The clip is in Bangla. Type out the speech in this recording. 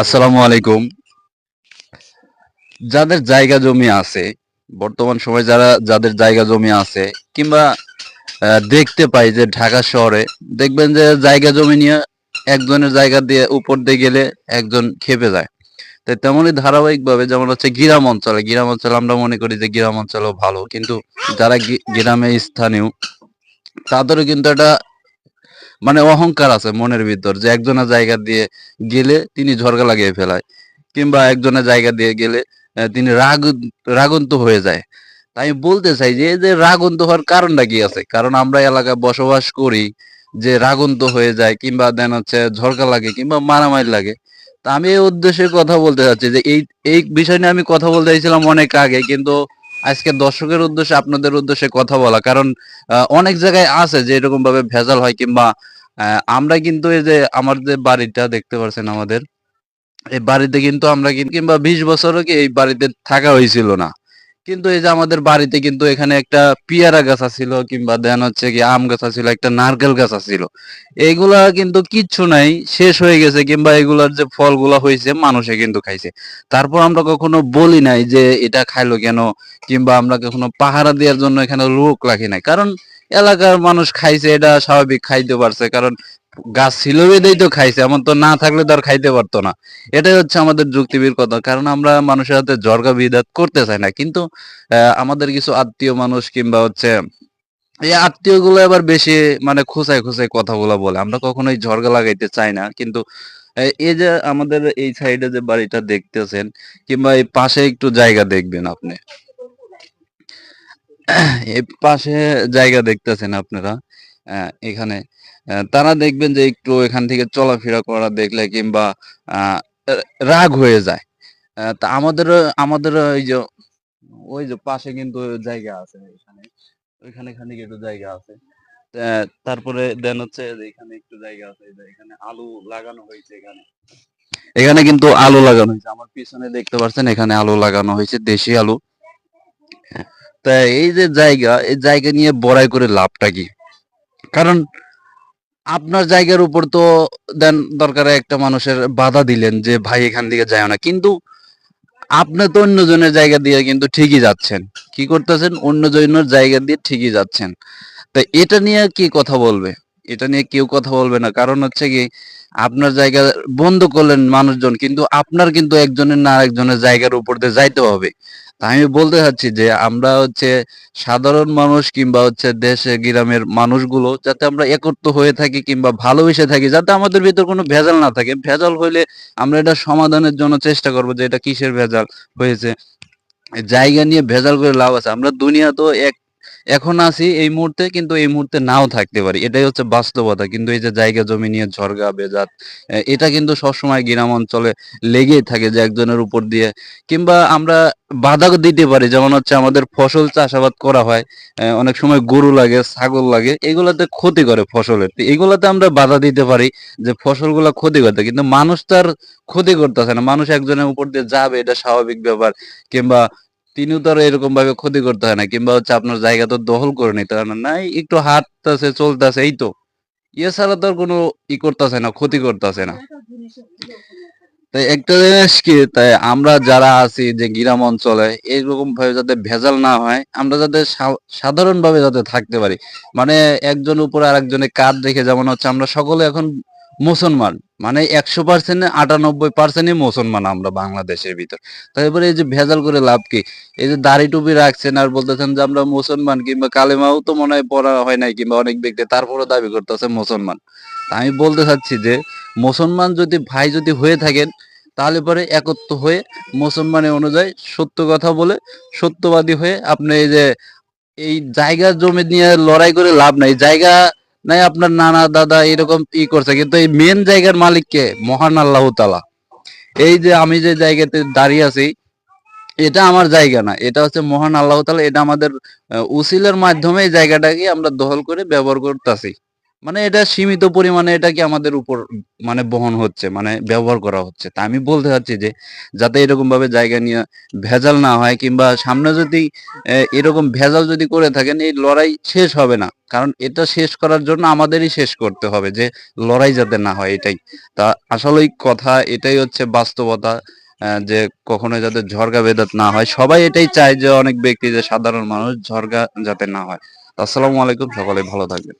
আসসালামু আলাইকুম। যাদের জায়গা জমি আছে, বর্তমান সময় যারা, যাদের জায়গা জমি আছে, কিংবা দেখতে পাই যে ঢাকা শহরে, দেখবেন যে জায়গা জমি নিয়ে একজনের জায়গা দিয়ে উপর দিয়ে গেলে একজন খেপে যায়। তো তেমনই ধারাবাহিক ভাবে যেমন হচ্ছে গ্রাম অঞ্চলে গ্রাম অঞ্চলে আমরা মনে করি যে গ্রাম অঞ্চলেও ভালো, কিন্তু যারা গ্রামে স্থানীয়, তাদেরও কিন্তু একটা মানে অহংকার আছে মনের ভিতর, যে একজনের জায়গা দিয়ে গেলে তিনি ঝরকা লাগিয়ে ফেলায়, কিংবা একজনের জায়গা দিয়ে গেলে তিনি রাগ রাগন্ত হয়ে যায়। তাই বলতে চাই যে, এই যে রাগন্ত হওয়ার কারণটা কি আছে? কারণ আমরা এলাকায় বসবাস করি, যে রাগন্ত হয়ে যায়, কিংবা দেন হচ্ছে ঝরকা লাগে, কিংবা মারামারি লাগে। তা আমি এই উদ্দেশ্যে কথা বলতে চাচ্ছি যে, এই এই বিষয় নিয়ে আমি কথা বলতে চাইছিলাম অনেক আগে, কিন্তু আজকে দর্শকের উদ্দেশ্যে, আপনাদের উদ্দেশ্যে কথা বলা। কারণ অনেক জায়গায় আছে যে এরকম ভাবে ভেজাল হয় কিংবা আমরা কিন্তু এই যে আমার যে বাড়িটা দেখতে পাচ্ছেন আমাদের, এই বাড়িতে কিন্তু আমরা কিংবা বিশ বছরও কি এই বাড়িতে থাকা হয়েছিল না। কিন্তু এই যে আমাদের বাড়িতে কিন্তু এখানে একটা পিয়ারা গাছ ছিল কিংবা দেন হচ্ছে কি আম গাছ ছিল একটা নারকেল গাছ ছিল এইগুলা কিন্তু কিচ্ছু নাই, শেষ হয়ে গেছে, কিংবা এগুলার যে ফলগুলা হয়েছে, মানুষে কিন্তু খাইছে। তারপর আমরা কখনো বলি নাই যে এটা খাইলো কেন, কিংবা আমরা কখনো পাহারা দেওয়ার জন্য এখানে লোক রাখি নাই। কারণ এলাকার মানুষ খাইছে, এটা স্বাভাবিক খাইতে পারছে। কারণ গাছ ছিল বেঁধেই তো খাইছে, এমন তো না থাকলে তো আর খাইতে পারতো না। এটাই হচ্ছে আমাদের যুক্তিবির কথা, কারণ আমরা মানুষের হাতে জর্গা বিদাত করতে চাই না। কিন্তু আমাদের কিছু আত্মীয় মানুষ কিংবা হচ্ছে, এই আত্মীয়গুলো আবার বেশি মানে খোঁচায় খোঁচায় কথাগুলো বলে। আমরা কখনোই ঝরগা লাগাইতে চাই না। কিন্তু, এই যে আমাদের এই সাইডে যে বাড়িটা দেখতেছেন, কিংবা এই পাশে একটু জায়গা দেখবেন আপনি। এই পাশে জায়গা দেখতেছেন আপনারা এখানে। তারা দেখবেন যে একটু এখান থেকে চলাফেরা করা দেখলে কিংবা রাগ হয়ে যায়। তা আমাদের আমাদের ওই যে ওই যে পাশে কিন্তু জায়গা আছে এখানে। ওইখানে খানিক একটু জায়গা আছে। তারপরে দেন হচ্ছে এখানে একটু জায়গা আছে এখানে আলু লাগানো হয়েছে এখানে। এখানে কিন্তু আলু লাগানো হয়েছে। আমার পিছনে দেখতে পাচ্ছেন এখানে আলু লাগানো হয়েছে, দেশি আলু। তা এই যে জায়গা, এই জায়গা নিয়ে বড়াই করে লাভটা কি? কারণ আপনার জায়গার উপর তো দেন দরকারে একটা মানুষের বাধা দিলেন যে, ভাই, এখান থেকে যায় না। কিন্তু আপনি তো অন্যজনের জায়গা দিয়ে কিন্তু ঠিকই যাচ্ছেন। কি করতেছেন? অন্যজনের জায়গা দিয়ে ঠিকই যাচ্ছেন। তা এটা নিয়ে কি কথা বলবে? এটা নিয়ে কেউ কথা বলবে না। কারণ হচ্ছে কি আপনার জায়গা বন্ধ করলেন মানুষজন, কিন্তু আপনার কিন্তু একজনের না একজনের জায়গার উপর দিয়ে যাইতে হবে। তা আমি বলতে চাচ্ছি যে আমরা হচ্ছে সাধারণ মানুষ কিংবা হচ্ছে দেশে গ্রামের মানুষগুলো যাতে আমরা একত্র হয়ে থাকি কিংবা ভালোবেসে থাকি, যাতে আমাদের ভিতর কোনো ভেজাল না থাকে। ভেজাল হইলে আমরা এটা সমাধানের জন্য চেষ্টা করব যে এটা কিসের ভেজাল হয়েছে। জায়গা নিয়ে ভেজাল করে লাভ আছে। আমরা দুনিয়া তো এক এখন আছি এই মুহূর্তে, কিন্তু এই মুহূর্তে নাও থাকতে পারি। এটাই হচ্ছে বাস্তবতা। কিন্তু এই যে জায়গা জমি নিয়ে ঝরগা বেজাত এটা কিন্তু সবসময় গ্রাম অঞ্চলে লেগেই থাকে যে একজনের উপর দিয়ে। কিংবা আমরা বাধা দিতে পারি, যেমন হচ্ছে আমাদের ফসল চাষাবাদ করা হয় অনেক সময় গরু লাগে, ছাগল লাগে, এগুলাতে ক্ষতি করে ফসলের। এগুলাতে আমরা বাধা দিতে পারি যে ফসলগুলা ক্ষতি করতে। কিন্তু মানুষ তার ক্ষতি করতেছে না। মানুষ একজনের উপর দিয়ে যাবে, এটা স্বাভাবিক ব্যাপার। কিংবা তিনিও তো আর এরকম ভাবে ক্ষতি করতে হয় না, কিংবা হচ্ছে আপনার জায়গা তো দখল করে নিতে হয় না। নাই, একটু হাঁটতেছে, চলতেছে, এই তো। ইয়ে ছাড়া তো আর কোনো ই করতেছে না, ক্ষতি করতেছে না। তাই একটা জিনিস কি, তাই আমরা যারা আছি যে গ্রাম অঞ্চলে এইরকম ভাবে যাতে ভেজাল না হয়, আমরা যাতে সাধারণ ভাবে যাতে থাকতে পারি। মানে একজন উপরে আরেকজনের কাজ দেখে যেমন হচ্ছে আমরা সকলে এখন মুসলমান। মানে একশো পার্সেন্ট আটানব্বই পার্সেন্টই মুসলমান আমরা বাংলাদেশের ভিতর। তারপরে এই যে ভেজাল করে লাভ কি? এই যে দাড়ি টুপি রাখছেন আর বলতেছেন যে আমরা মুসলমান কিংবা কালেমাও তো মনে হয় পড়া হয় নাই কিংবা অনেক ব্যক্তি তারপরে দাবি করতেছে মুসলমান। আমি বলতে চাচ্ছি যে মুসলমান যদি ভাই যদি হয়ে থাকেন, তাহলে পরে একত্র হয়ে মুসলমানের অনুযায়ী সত্য কথা বলে সত্যবাদী হয়ে আপনি এই যে, এই জায়গা জমি নিয়ে লড়াই করে লাভ নাই। জায়গা নাই আপনার নানা, দাদা এরকম ই করছে। কিন্তু এই মেন জায়গার মালিক কে? মহান আল্লাহ তালা এই যে আমি যে জায়গাতে দাঁড়িয়ে আছি, এটা আমার জায়গা না। এটা হচ্ছে মহান আল্লাহ তালা এটা আমাদের উসিলের মাধ্যমে এই জায়গাটাকে আমরা দখল করে ব্যবহার করতেছি। মানে এটা সীমিত পরিমাণে এটা কি আমাদের উপর মানে বহন হচ্ছে মানে ব্যবহার করা হচ্ছে। তা আমি বলতে চাচ্ছি যে, যাতে এরকম ভাবে জায়গা নিয়ে ভেজাল না হয় কিংবা সামনে যদি এরকম ভেজাল যদি করে থাকেন, এই লড়াই শেষ হবে না। কারণ এটা শেষ করার জন্য আমাদেরই শেষ করতে হবে যে, লড়াই যাতে না হয় এটাই। তা আসলেই কথা এটাই হচ্ছে বাস্তবতা যে কখনো যাতে ঝরগা বেদাত না হয়। সবাই এটাই চায় যে, অনেক ব্যক্তি যে, সাধারণ মানুষ ঝরগা যাতে না হয়। আসসালামু আলাইকুম, সকলে ভালো থাকবেন।